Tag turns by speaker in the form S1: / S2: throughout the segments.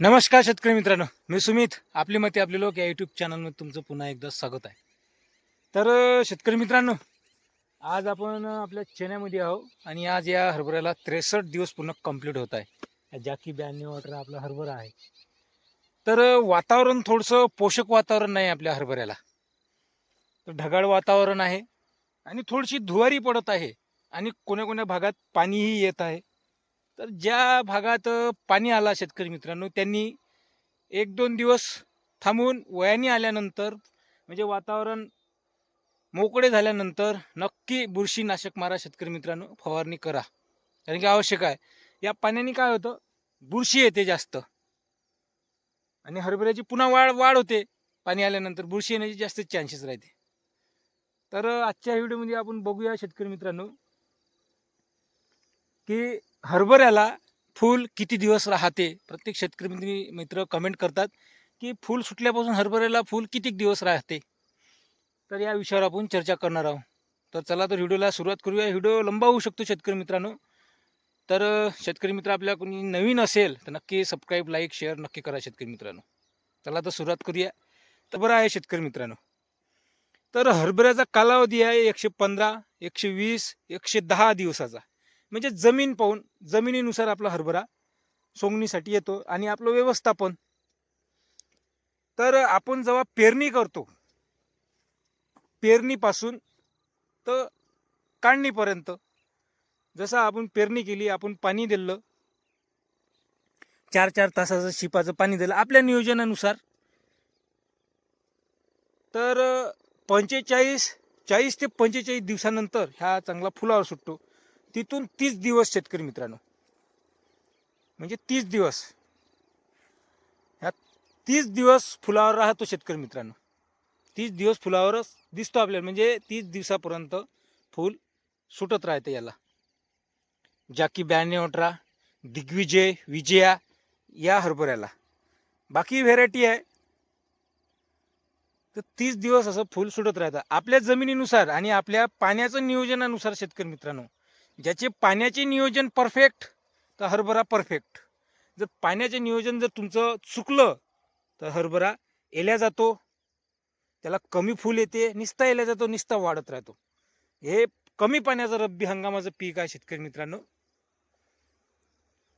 S1: नमस्कार शेतकरी मित्रांनो मी सुमित. आपली मते आपले लोक या यूट्यूब चॅनलमध्ये तुमचं पुन्हा एकदा स्वागत आहे. तर शेतकरी मित्रांनो आज आपण आपल्या चेन्यामध्ये आहो आणि आज या हरभऱ्याला त्रेसष्ट दिवस पूर्ण कंप्लीट होत आहे. या जाकी ब्याण्णव अठरा आपला हरभरा आहे. तर वातावरण थोडंसं पोषक वातावरण नाही आपल्या हरभऱ्याला. तर ढगाळ वातावरण आहे आणि थोडीशी धुवारी पडत आहे आणि कोण्या कोण्या भागात पाणीही येत आहे. तर ज्या भागात पाणी आला शेतकरी मित्रांनो त्यांनी एक दोन दिवस थांबून वयाने आल्यानंतर म्हणजे वातावरण मोकळे झाल्यानंतर नक्की बुरशीनाशक मारा शेतकरी मित्रांनो फवारणी करा. कारण की आवश्यक आहे. या पाण्याने काय होतं? बुरशी येते जास्त. आणि हरभऱ्याची पुन्हा वाढ वाढ होते. पाणी आल्यानंतर बुरशी येण्याचे जास्त चान्सेस राहते. तर आजच्या व्हिडिओमध्ये आपण बघूया शेतकरी मित्रांनो की हरभऱ्याला फूल किती दिवस राहते? प्रत्येक शेतकरी मित्र- मित्र कमेंट करतात की फूल सुटल्यापासून हरभऱ्याला फूल किती दिवस राहते? तर या विषयावर आपण चर्चा करणार आहोत. तर चला तर व्हिडिओला सुरुवात करूया. व्हिडिओ लंबा होऊ शकतो शेतकरी मित्रांनो. तर शेतकरी मित्र आपल्या कोणी नवीन असेल तर नक्की सबस्क्राईब लाईक शेअर नक्की करा शेतकरी मित्रांनो. चला तर सुरुवात करूया. तर बरं आहे शेतकरी मित्रांनो. तर हरभऱ्याचा कालावधी आहे एकशे पंधरा एकशे वीस एकशे दहा दिवसाचा. म्हणजे जमीन पाहून जमिनीनुसार आपला हरभरा सोंगणीसाठी येतो आणि आपलं व्यवस्थापन. तर आपण जेव्हा पेरणी करतो पेरणीपासून तर काढणीपर्यंत जसं आपण पेरणी केली आपण पाणी दिलं चार चार तासाचं शिपाचं पाणी दिलं आपल्या नियोजनानुसार तर पंचेचाळीस चाळीस ते पंचेचाळीस दिवसानंतर ह्या चांगला फुलावर सुटतो. तिथून तीस दिवस शेतकरी मित्रांनो. म्हणजे तीस दिवस. ह्या तीस दिवस फुलावर राहतो शेतकरी मित्रांनो. तीस दिवस फुलावरच दिसतो आपल्याला. म्हणजे तीस दिवसापर्यंत फूल सुटत राहते याला. जाकी ब्याण्णव अठरा दिग्विजय विजया या हरभऱ्याला. बाकी व्हेरायटी आहे. तर तीस दिवस असं फूल सुटत राहतं. आपल्या जमिनीनुसार आणि आपल्या पाण्याचं नियोजनानुसार शेतकरी मित्रांनो ज्याचे पाण्याचे नियोजन परफेक्ट तर हरभरा परफेक्ट जर पाण्याचे नियोजन जर तुमचं चुकलं तर हरभरा एल्या जातो. त्याला कमी फूल येते निस्ता एल्या जातो निस्ता वाढत राहतो. हे कमी पाण्याचं रब्बी हंगामाचं पीक आहे शेतकरी मित्रांनो.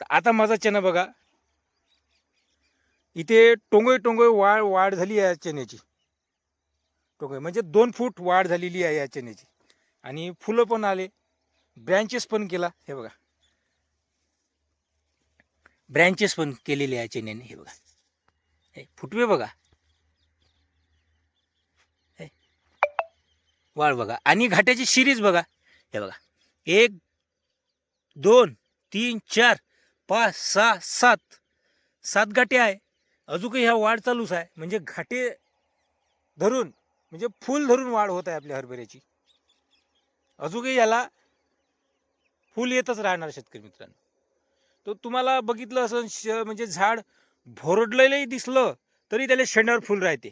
S1: तर आता माझा चना बघा. इथे टोंगोय टोंगोय वाढ वाढ झाली आहे या चण्याची टोंगोय म्हणजे दोन फूट वाढ झालेली आहे या चण्याची आणि फुलं पण आले. ब्रँचेस पण केला हे बघा. ब्रँचेस पण केलेले आहे चेन्याने हे बघा. हे फुटवे बघा. हे. वाळ बघा. आणि घाट्याची सिरीज बघा. हे बघा. एक दोन तीन चार पाच सहा सात. सात घाटे आहे. अजूनही ह्या वाढ चालूच आहे. म्हणजे घाटे धरून म्हणजे फुल धरून वाढ होत आहे आपल्या हरभऱ्याची. अजूनही याला फुल येतच राहणार शेतकरी मित्रांनो. तो तुम्हाला बघितलं असं श- म्हणजे झाड भोरडलेलंही दिसलं तरी त्याला शेंड्यावर फुल राहते.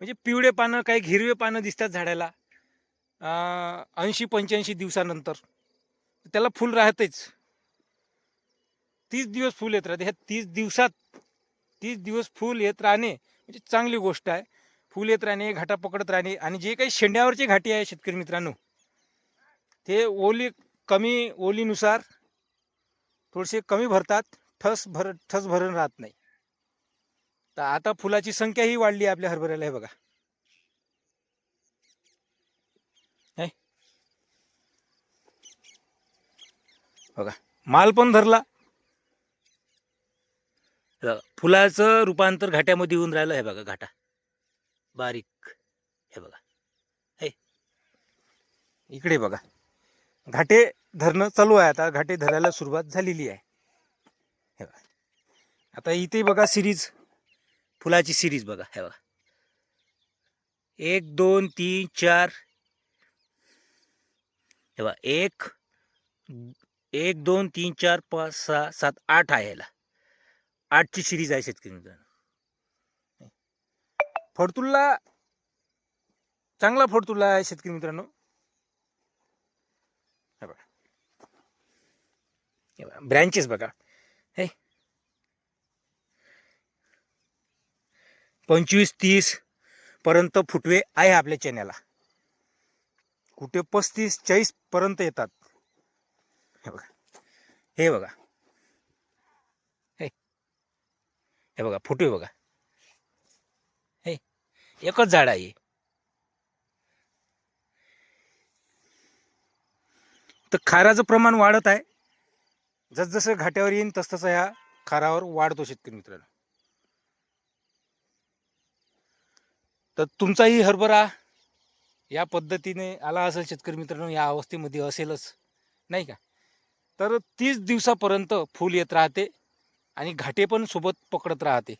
S1: म्हणजे पिवळे पानं काही हिरवे पानं दिसतात झाडाला. ऐंशी पंच्याऐंशी दिवसानंतर. त्याला फुल राहतेच. तीस दिवस फुल येत राहते. ह्या तीस दिवसात तीस दिवस फुल येत राहणे म्हणजे चांगली गोष्ट आहे. फुल येत राहणे घाटा पकडत राहणे आणि जे काही शेंड्यावरचे घाटी आहे शेतकरी मित्रांनो ते ओली कमी ओलीनुसार थोडेसे कमी भरतात ठस भर ठस भरून राहत नाही. तर आता फुलाची संख्याही वाढली आहे आपल्या हरभऱ्याला हे बघा. हे? बघा माल पण धरला. फुलाचं रूपांतर घाट्यामध्ये येऊन राहिलं हे बघा घाटा. बारीक. हे बघा. हे. इकडे बघा. घाटे धरणं चालू आहे आता. घाटे धरायला सुरुवात झालेली आहे. हे बघा. आता इथे बघा सिरीज फुलाची सिरीज बघा. हे बघा. एक दोन तीन चार. हे बघा. एक एक दोन तीन चार पाच सहा सात आठ आहे याला. आठची सिरीज आहे शेतकरी मित्रांनो. फडतुल्ला चांगला फडतुल्ला आहे शेतकरी मित्रांनो. हे बघा. ब्रँचेस बघा हे. पंचवीस तीस पर्यंत फुटवे आहे आपल्या चेन्याला कुठे पस्तीस चाळीस पर्यंत येतात. हे बघा. हे बघा. हे बघा फुटवे बघा. हे. एकच झाड आहे. तर खाराचं प्रमाण वाढत आहे. जसजसं घाट्यावर येईन तसतसं ह्या खारावर वाढतो शेतकरी मित्रांनो. तर तुमचाही हरभरा या पद्धतीने आला असेल शेतकरी मित्रांनो या अवस्थेमध्ये असेलच नाही का? तर तीस दिवसापर्यंत फूल येत राहते आणि घाटे पण सोबत पकडत राहते.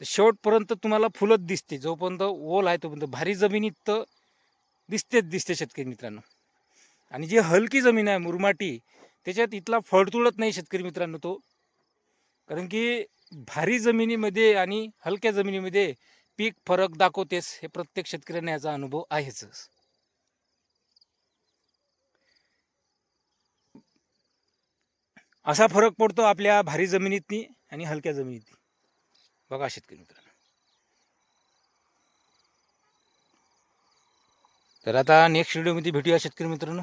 S1: तर शेवटपर्यंत तुम्हाला फुलत दिसते जोपर्यंत ओल आहे तोपर्यंत. भारी जमिनीत तर दिसतेच दिसते शेतकरी मित्रांनो. आणि जी हलकी जमीन आहे मुरमाटी त्याच्यात इथला फळतुळत नाही शेतकरी मित्रांनो तो. कारण की भारी जमिनीमध्ये आणि हलक्या जमिनीमध्ये पीक फरक दाखवतेस हे प्रत्येक शेतकऱ्यांना याचा अनुभव आहेच. असा फरक पडतो आपल्या भारी जमिनीतनी आणि हलक्या जमिनीतनी. बघा शेतकरी मित्रांनो. तर आता नेक्स्ट व्हिडिओमध्ये भेटूया शेतकरी मित्रांनो.